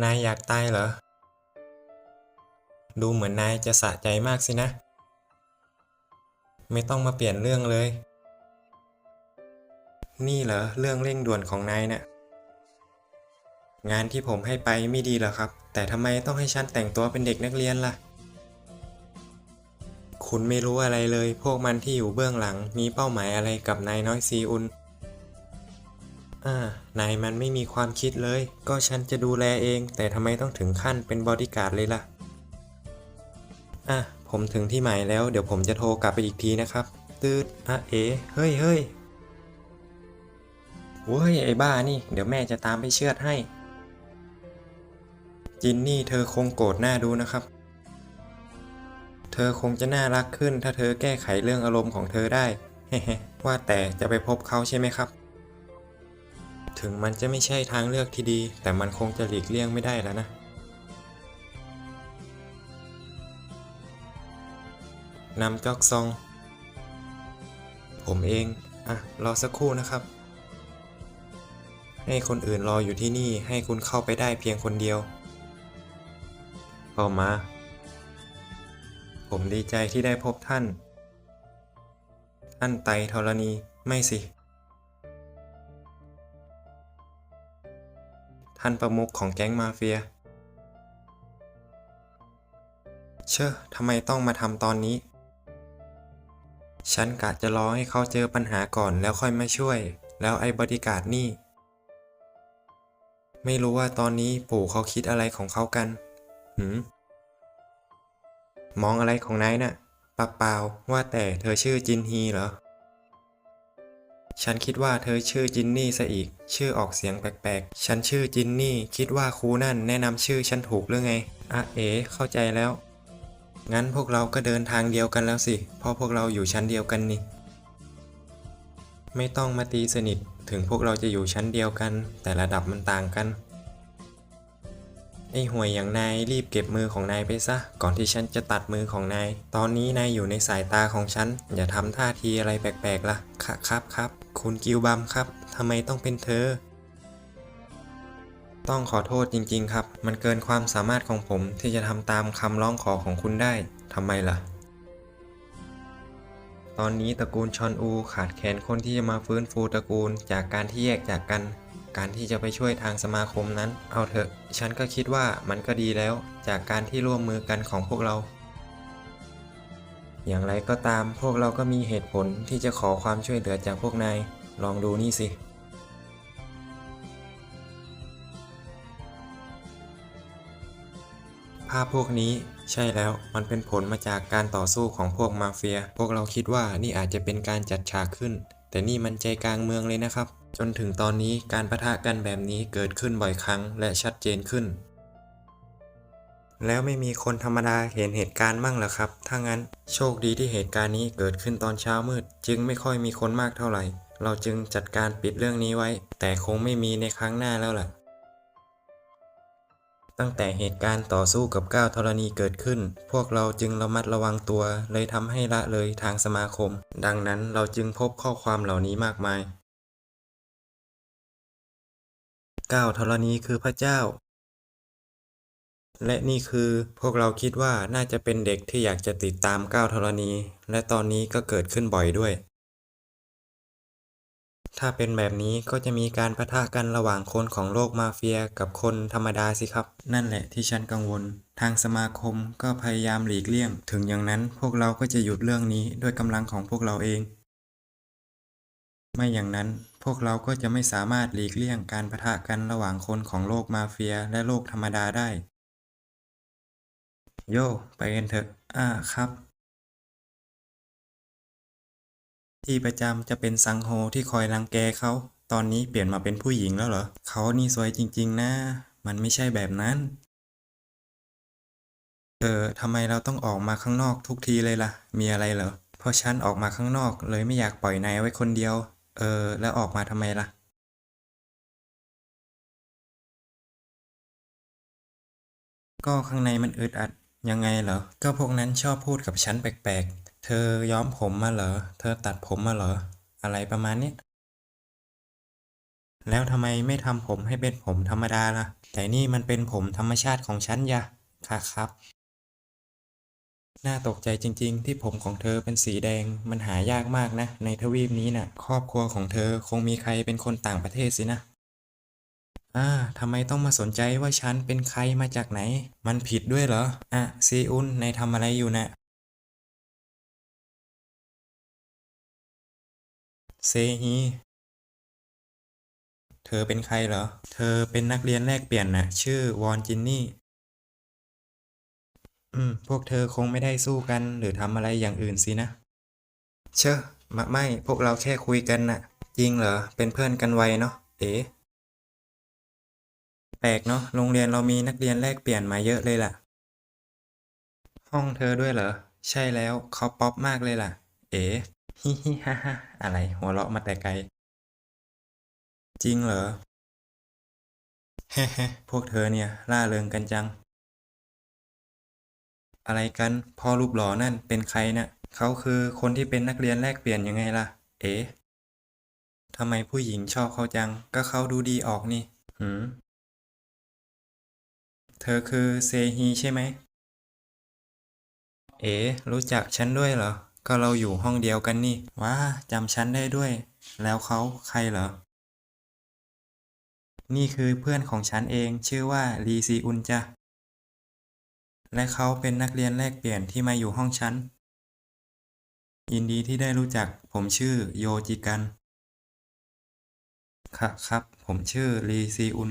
นายอยากตายเหรอ ดูเหมือนนายจะสะใจมากสินะ ไม่ต้องมาเปลี่ยนเรื่องเลย นี่เหรอเรื่องเร่งด่วนของนายเนะ่ะงานที่ผมให้ไปไม่ดีเหรอครับ แต่ทำไมต้องให้ฉันแต่งตัวเป็นเด็กนักเรียนล่ะ คุณไม่รู้อะไรเลย พวกมันที่อยู่เบื้องหลังมีเป้าหมายอะไรกับนายน้อยซีอุน อ่านายมันไม่มีความคิดเลย ก็ฉันจะดูแลเอง แต่ทำไมต้องถึงขั้นเป็นบอดี้การ์ดเลยล่ะ อะ ผมถึงที่หมายแล้ว เดี๋ยวผมจะโทรกลับไปอีกทีนะครับ ตืดอะเอ๋เฮ้ยเฮ้ยเว้ยไอ้บ้านี่ เดี๋ยวแม่จะตามไปเชือดให้ จินนี่เธอคงโกรธหน้าดูนะครับ เธอคงจะน่ารักขึ้น ถ้าเธอแก้ไขเรื่องอารมณ์ของเธอได้ ว่าแต่จะไปพบเขาใช่ไหมครับ ถึงมันจะไม่ใช่ทางเลือกที่ดี แต่มันคงจะหลีกเลี่ยงไม่ได้แล้วนะ นำจอกซอง ผมเอง อะ รอสักครู่นะครับ ให้คนอื่นรออยู่ที่นี่ให้คุณเข้าไปได้เพียงคนเดียวต่อมา ผมดีใจที่ได้พบท่าน ท่านไตรธรณี ไม่สิ ท่านประมุขของแก๊งมาเฟีย เชอะทำไมต้องมาทำตอนนี้ ฉันกะจะรอให้เขาเจอปัญหาก่อนแล้วค่อยมาช่วย แล้วไอ้บริการดนี่ ไม่รู้ว่าตอนนี้ปู่เขาคิดอะไรของเขากัน หืม มองอะไรของนายน่ะปะเปล่าว่าแต่เธอชื่อจินฮีเหรอ ฉันคิดว่าเธอชื่อจินนี่ซะอีก ชื่อออกเสียงแปลกๆ ฉันชื่อจินนี่ คิดว่าครูนั่นแนะนำชื่อฉันถูกหรือไงอะเอ๋เข้าใจแล้ว งั้นพวกเราก็เดินทางเดียวกันแล้วสิ เพราะพวกเราอยู่ชั้นเดียวกันนี่ ไม่ต้องมาตีสนิท ถึงพวกเราจะอยู่ชั้นเดียวกัน แต่ระดับมันต่างกัน ไอ้ห่วยอย่างนายรีบเก็บมือของนายไปซะ ก่อนที่ฉันจะตัดมือของนาย ตอนนี้นายอยู่ในสายตาของฉัน อย่าทำท่าทีอะไรแปลกๆล่ะค่ะครับครับ คุณกิวบัมครับทำไมต้องเป็นเธอต้องขอโทษจริงๆครับ มันเกินความสามารถของผมที่จะทำตามคำร้องขอของคุณได้ ทำไมล่ะ ตอนนี้ตระกูลชอนอูขาดแคลนคนที่จะมาฟื้นฟูตระกูลจากการที่แยกจากกัน การที่จะไปช่วยทางสมาคมนั้น เอาเถอะ ฉันก็คิดว่ามันก็ดีแล้ว จากการที่ร่วมมือกันของพวกเรา อย่างไรก็ตามพวกเราก็มีเหตุผลที่จะขอความช่วยเหลือจากพวกนาย ลองดูนี่สิ ภาพพวกนี้ใช่แล้ว มันเป็นผลมาจากการต่อสู้ของพวกมาเฟีย พวกเราคิดว่านี่อาจจะเป็นการจัดฉากขึ้น แต่นี่มันใจกลางเมืองเลยนะครับ จนถึงตอนนี้การประทะกันแบบนี้เกิดขึ้นบ่อยครั้งและชัดเจนขึ้น แล้วไม่มีคนธรรมดาเห็นเหตุการณ์มั่งหรอครับ ถ้างั้นโชคดีที่เหตุการณ์นี้เกิดขึ้นตอนเช้ามืด จึงไม่ค่อยมีคนมากเท่าไหร่ เราจึงจัดการปิดเรื่องนี้ไว้ แต่คงไม่มีในครั้งหน้าแล้วล่ะ ตั้งแต่เหตุการณ์ต่อสู้กับก้าวธรณีเกิดขึ้น พวกเราจึงระมัดระวังตัว เลยทำให้ละเลยทางสมาคม ดังนั้นเราจึงพบข้อความเหล่านี้มากมาย ก้าวธรณีคือพระเจ้า และนี่คือพวกเราคิดว่าน่าจะเป็นเด็กที่อยากจะติดตามก้าวธรณี และตอนนี้ก็เกิดขึ้นบ่อยด้วย ถ้าเป็นแบบนี้ก็จะมีการปะทะกันระหว่างคนของโลกมาเฟียกับคนธรรมดาสิครับ นั่นแหละที่ฉันกังวล ทางสมาคมก็พยายามหลีกเลี่ยง ถึงอย่างนั้นพวกเราก็จะหยุดเรื่องนี้ด้วยกำลังของพวกเราเอง ไม่อย่างนั้น พวกเราก็จะไม่สามารถหลีกเลี่ยงการปะทะกันระหว่างคนของโลกมาเฟียและโลกธรรมดาได้ โย่ไปกันเถอะ อ่าครับ ที่ประจำจะเป็นซังโฮที่คอยรังแกเขา ตอนนี้เปลี่ยนมาเป็นผู้หญิงแล้วเหรอ เขานี่สวยจริง ๆ นะ มันไม่ใช่แบบนั้น เออทำไมเราต้องออกมาข้างนอกทุกทีเลยล่ะ มีอะไรเหรอ เพราะฉันออกมาข้างนอกเลยไม่อยากปล่อยนายไว้คนเดียว เออ แล้วออกมาทำไมล่ะก็ข้างในมันอึดอัดยังไงเหรอ ก็พวกนั้นชอบพูดกับฉันแปลกๆ เธอย้อมผมมาเหรอ เธอตัดผมมาเหรอ อะไรประมาณนี้ แล้วทำไมไม่ทำผมให้เป็นผมธรรมดาล่ะ แต่นี่มันเป็นผมธรรมชาติของฉันยะค่ะครับ น่าตกใจจริง ๆ ที่ผมของเธอเป็นสีแดง มันหายากมากนะ ในทวีปนี้น่ะ ครอบครัวของเธอคงมีใครเป็นคนต่างประเทศสินะอ่าทำไมต้องมาสนใจว่าฉันเป็นใครมาจากไหน มันผิดด้วยเหรอ อะ ซีอุนนายทำอะไรอยู่น่ะเซฮีเธอเป็นใครเหรอ เธอเป็นนักเรียนแลกเปลี่ยนน่ะชื่อวอนจินนี่ อืม พวกเธอคงไม่ได้สู้กันหรือทำอะไรอย่างอื่นสินะ เชอะมาไม่ พวกเราแค่คุยกันน่ะ จริงเหรอ เป็นเพื่อนกันไวเนาะ เอ๋แปลกเนาะ โรงเรียนเรามีนักเรียนแลกเปลี่ยนมาเยอะเลยล่ะ ห้องเธอด้วยเหรอ ใช่แล้ว เขาป๊อปมากเลยล่ะ เอ๋ฮิฮิฮ่าฮ่าอะไร หัวเราะมาแต่ไกล จริงเหรอแฮ่แฮ่พวกเธอเนี่ย ล่าเริงกันจัง อะไรกันพ่อรูปหล่อนั่นเป็นใครนะ่ะเขาคือคนที่เป็นนักเรียนแลกเปลี่ยนยังไงล่ะ เอ๊ะทำไมผู้หญิงชอบเขาจัง ก็เขาดูดีออกนี่หืมเธอคือเซฮีใช่ไหม เอ๋รู้จักฉันด้วยเหรอ ก็เราอยู่ห้องเดียวกันนี่ ว้าจำฉันได้ด้วย แล้วเขาใครเหรอ นี่คือเพื่อนของฉันเองชื่อว่าลีซีอุนจ้ะ และเขาเป็นนักเรียนแลกเปลี่ยนที่มาอยู่ห้องชั้น ยินดีที่ได้รู้จัก ผมชื่อโยจิกันค่ะครับ ผมชื่อลีซีอุน